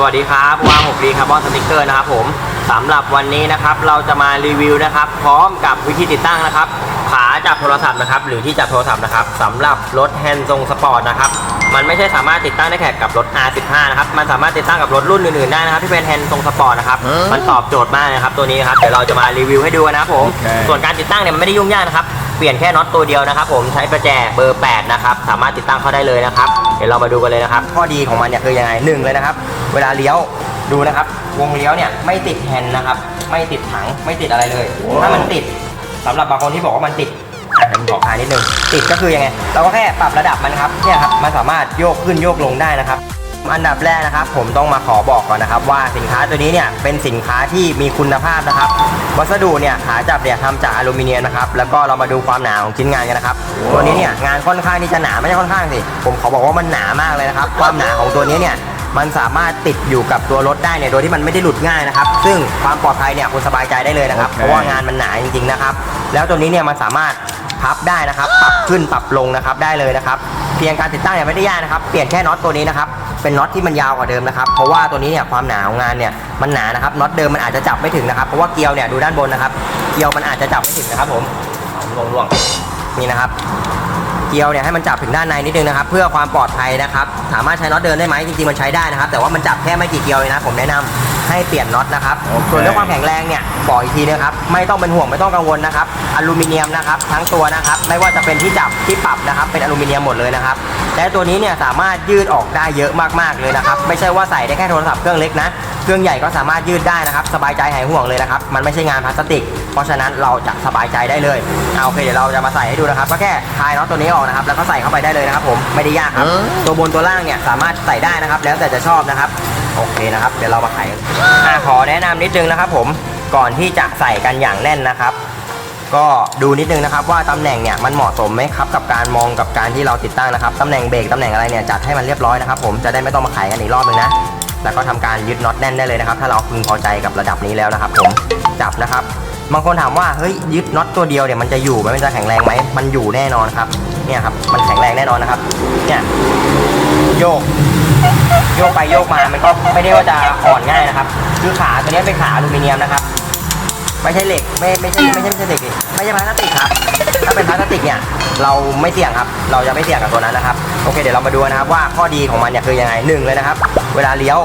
สวัสดีครับวาง6ดีคาร์บอนสติกเกอร์นะครับผมสำหรับวันนี้นะครับเราจะมารีวิวนะครับ พร้อมกับวิธีติดตั้งนะครับ ขาจับโทรศัพท์นะครับ หรือที่จับโทรศัพท์นะครับสำหรับรถแฮนด์ทรงสปอร์ตนะครับมันไม่ใช่สามารถติดตั้งได้แค่กับรถ R15 นะครับมันสามารถติดตั้งกับรถรุ่นอื่นๆได้นะครับที่เป็นแฮนด์ทรงสปอร์ตนะครับมันตอบโจทย์มากนะครับตัวนี้นะครับเดี๋ยวเราจะมารีวิวให้ดูนะครับผมโอเคส่วนการติดตั้งเนี่ยมันไม่ได้ยุ่งยากนะครับเปลี่ยนแค่น็อตตัวเดียวนะครับผมใช้ประแจเบอร์ 8 นะครับ สามารถติดตั้งเข้าได้เลยนะครับ เดี๋ยวเรามาดูกันเลยนะครับ ข้อดีของมันเนี่ยคือยังไงหนึ่งเลยนะครับเวลาเลี้ยวดูนะครับ วงเลี้ยวเนี่ยไม่ติดแฮนด์นะครับ ไม่ติดถังไม่ติดอะไรเลย ถ้ามันติดสำหรับบางคนที่บอกว่ามันติดอะเดี๋ยวผมขอคลายนิดนึงติดก็คือยังไง เราก็แค่ปรับระดับมันครับเนี่ยครับมันสามารถโยกขึ้นโยกลงได้นะครับ อันดับแรกนะครับ ผมต้องมาขอบอกก่อนนะครับ ว่าสินค้าตัวนี้เนี่ยเป็นสินค้าที่มีคุณภาพนะครับ วัสดุเนี่ยขาจับเนี่ยทำจากอลูมิเนียมนะครับแล้วก็เรามาดูความหนาของชิ้นงานกันนะครับ ตัวนี้เนี่ยงานค่อนข้างที่จะหนาไม่ใช่ค่อนข้างสิผมขอบอกว่ามันหนามากเลยนะครับ ความหนาของตัวนี้เนี่ย มันสามารถติดอยู่กับตัวรถได้เนี่ยโดยที่มันไม่ได้หลุดง่ายนะครับ ซึ่งความปลอดภัยเนี่ยคุณสบายใจได้เลยนะครับโอเคเพราะว่างานมันหนาจริงๆนะครับ แล้วตัวนี้เนี่ยมันสามารถพับได้นะครับ ปรับขึ้นปรับลงนะครับได้เลยนะครับ เพียงการติดตั้งเนี่ยไม่ได้ยากนะครับ เปลี่ยนแค่น็อตตัวนี้นะครับเป็นน็อตที่มันยาวกว่าเดิมนะครับ เพราะว่าตัวนี้เนี่ยความหนาของงานเนี่ยมันหนานะครับน็อตเดิมมันอาจจะจับไม่ถึงนะครับ เพราะว่าเกลียวเนี่ยดูด้านบนนะครับ เกลียวมันอาจจะจับไม่ถึงนะครับผมเอาล่วงล่วงนี่นะครับเกลียวเนี่ยให้มันจับถึงด้านในนิดนึงนะครับ เพื่อความปลอดภัยนะครับ สามารถใช้น็อตเดินได้ไหมจริงๆมันใช้ได้นะครับ แต่ว่ามันจับแค่ไม่กี่เกลียวเลยนะผมแนะนำให้เปลี่ยนน็อตนะครับ โอเค ส่วนเรื่องความแข็งแรงเนี่ยบอกอีกทีนะครับ ไม่ต้องเป็นห่วงไม่ต้องกังวลนะครับ อลูมิเนียมนะครับ ทั้งตัวนะครับ ไม่ว่าจะเป็นที่จับที่ปรับนะครับ เป็นอลูมิเนียมหมดเลยนะครับ และตัวนี้เนี่ยสามารถยืดออกได้เยอะมากๆเลยนะครับ ไม่ใช่ว่าใส่ได้แค่โทรศัพท์เครื่องเล็กนะ เครื่องใหญ่ก็สามารถยืดได้นะครับ สบายใจหายห่วงเลยนะครับ มันไม่ใช่งานพลาสติก เพราะฉะนั้นเราจะสบายใจได้เลยเอาโอเคเดี๋ยวเราจะมาใส่ให้ดูนะครับ ก็แค่คลายน็อตตัวนี้ออกนะครับแล้วก็ใส่เข้าไปได้เลยนะครับ ผมไม่ได้ยากครับ ตัวบนตัวล่างเนี่ยสามารถใส่ได้นะครับ แล้วแต่จะชอบนะครับโอเคนะครับเดี๋ยวเรามาไขกันอะขอแนะนำนิดนึงนะครับ ผมก่อนที่จะใส่กันอย่างแน่นนะครับ ก็ดูนิดนึงนะครับ ว่าตำแหน่งเนี่ยมันเหมาะสมไหมครับกับการมองกับการที่เราติดตั้งนะครับตำแหน่งเบรกตำแหน่งอะไรเนี่ยจัดให้มันเรียบร้อยนะครับผมจะได้ไม่ต้องมาไขกันอีกรอบนึงนะแล้วก็ทำการยึดน็อตแน่นได้เลยนะครับ ถ้าเราพึงพอใจกับระดับนี้แล้วนะครับ ผมจับนะครับ บางคนถามว่าเฮ้ยยึดน็อตตัวเดียวเนี่ยมันจะอยู่ไหมมันจะแข็งแรงไหมมันอยู่แน่นอนครับ เนี่ยครับมันแข็งแรงแน่นอนนะครับเนี่ยโยกโยกไปโยกมามันก็ไม่ได้ว่าจะอ่อนง่ายนะครับ คือขาตัวนี้เป็นขาอลูมิเนียมนะครับไม่ใช่เหล็กไม่ไม่ใช่ไม่ใช่ไม่ใช่เหล็กไม่ใช่พลาสติกครับถ้าเป็นพลาสติกเนี่ยเราไม่เสี่ยงครับ เราจะไม่เสี่ยงกับตัวนั้นนะครับโอเคเดี๋ยวเรามาดูนะครับว่าข้อดีของมันเนี่ยคือยังไงหนึ่งเลยนะครับ เวลาเลี้ยว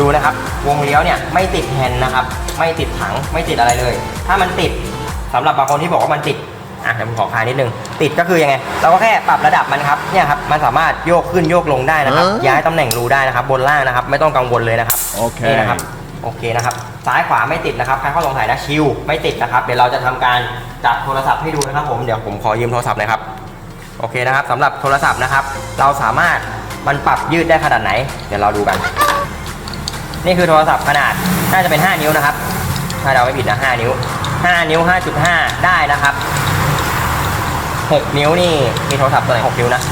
ดูนะครับ วงเลี้ยวเนี่ยไม่ติดแฮนด์นะครับ ไม่ติดถังไม่ติดอะไรเลย ถ้ามันติดสำหรับบางคนที่บอกว่ามันติด อะเดี๋ยวผมขอคลายนิดนึง ติดก็คือยังไง เราก็แค่ปรับระดับมันครับ เนี่ยครับ มันสามารถโยกขึ้นโยกลงได้นะครับ ย้ายตำแหน่งรูได้นะครับ บนล่างนะครับ ไม่ต้องกังวลเลยนะครับ โอเค นี่นะครับ โอเคนะครับ ซ้ายขวาไม่ติดนะครับใครเข้าสงสัยนะชิว ไม่ติดนะครับ เดี๋ยวเราจะทำการจับโทรศัพท์ให้ดูนะครับ ผม เดี๋ยวผมขอยืมโทรศัพท์หน่อยครับ โอเคนะครับสำหรับโทรศัพท์นะครับ เราสามารถมันปรับยืดได้ขนาดไหน เดี๋ยวเราดูกัน นี่คือโทรศัพท์ขนาด น่าจะเป็น 5 นิ้วนะครับ ถ้าเราไม่ผิดนะ 5 นิ้ว 5 นิ้ว 5.5 ได้นะครับ 6 นิ้วนี่มีโทรศัพท์ตัวไหน6นิ้วนะ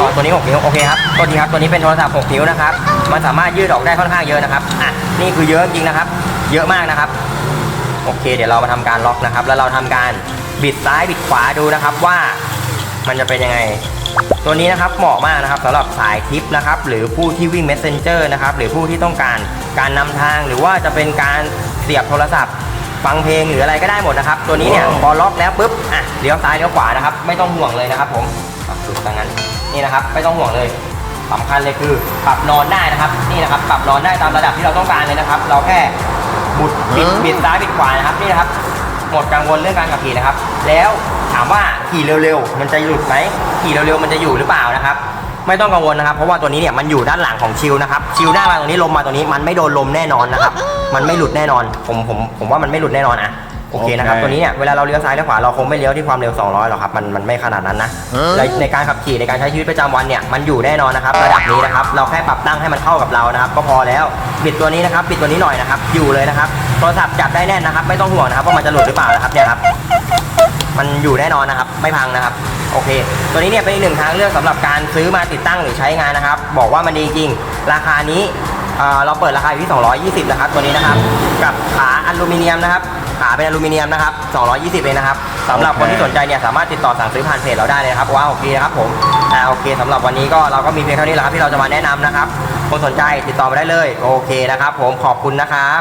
อ๋อตัวนี้6นิ้วโอเคครับตัวนี้ครับตัวนี้เป็นโทรศัพท์6นิ้วนะครับมันสามารถยืดออกได้ค่อนข้างเยอะนะครับอะนี่คือเยอะจริงนะครับ เยอะมากนะครับโอเค เดี๋ยวเรามาทำการล็อกนะครับ แล้วเราทำการบิดซ้ายบิดขวาดูนะครับว่ามันจะเป็นยังไง ตัวนี้นะครับเหมาะมากนะครับสำหรับสายทิปนะครับหรือผู้ที่วิ่ง Messenger นะครับหรือผู้ที่ต้องการการนำทางหรือว่าจะเป็นการเสียบโทรศัพท์ ฟังเพลงหรืออะไรก็ได้หมดนะครับ ตัวนี้เนี่ยพอล็อกแล้วปุ๊บอะเลี้ยวซ้ายเลี้ยวขวานะครับ ไม่ต้องห่วงเลยนะครับ ผมปรับสุดดังนั้นนี่นะครับ ไม่ต้องห่วงเลยสำคัญเลยคือปรับนอนได้นะครับ นี่นะครับ ปรับนอนได้ตามระดับที่เราต้องการเลยนะครับ เราแค่บุดบิดบิดซ้ายบิดขวานะครับนี่นะครับหมดกังวลเรื่องการขับขี่นะครับ แล้วถามว่าขี่เร็วๆ มันจะหลุดไหมขี่เร็วๆ มันจะอยู่หรือเปล่านะครับ ไม่ต้องกังวลนะครับ เพราะว่าตัวนี้เนี่ยมันอยู่ด้านหลังของชิลนะครับ ชิลหน้ามาตรงนี้ลมมาตรงนี้มันไม่โดนลมแน่นอนนะครับ มันไม่หลุดแน่นอน ผมผมผมว่ามันไม่หลุดแน่นอนอะโอเคนะครับโอเคตัวนี้เนี่ยเวลาเราเลี้ยวซ้ายเลี้ยวขวาเราคงไม่เลี้ยวที่ความเร็ว 200 หรอกครับ มันมันไม่ขนาดนั้นนะในในการขับขี่ในการใช้ชีวิตประจำวันเนี่ยมันอยู่แน่นอนนะครับระดับนี้นะครับ เราแค่ปรับตั้งให้มันเข้ากับเรานะครับ ก็พอแล้วบิดตัวนี้นะครับบิดตัวนี้หน่อยนะครับ อยู่เลยนะครับโทรศัพท์จับได้แน่นนะครับ ไม่ต้องห่วงนะครับว่ามันจะหลุดหรือเปล่านะครับเนี่ยครับ มันอยู่แน่นอนนะครับ ไม่พังนะครับ โอเค ตัวนี้เนี่ยเป็นอีกหนึ่งทางเลือกสำหรับการซื้อมาติดตั้งหรือใช้งานนะครับ บอกว่ามันดีจริง ราคานี้เอ่อเราเปิดราคาอยู่ที่ 220 นะครับ ตัวนี้นะครับ กับขาอลูมิเนียมนะครับ ขาเป็นอลูมิเนียมนะครับ 220เองนะครับสำหรับโอเคคนที่สนใจเนี่ยสามารถติดต่อสั่งซื้อผ่านเพจเราได้เลยนะครับว้าวโอเคนะครับผมอ่าโอเคสำหรับวันนี้ก็เราก็มีเพียงเท่านี้แหละครับที่เราจะมาแนะนำนะครับ คนสนใจติดต่อมาได้เลย โอเคนะครับ ผมขอบคุณนะครับ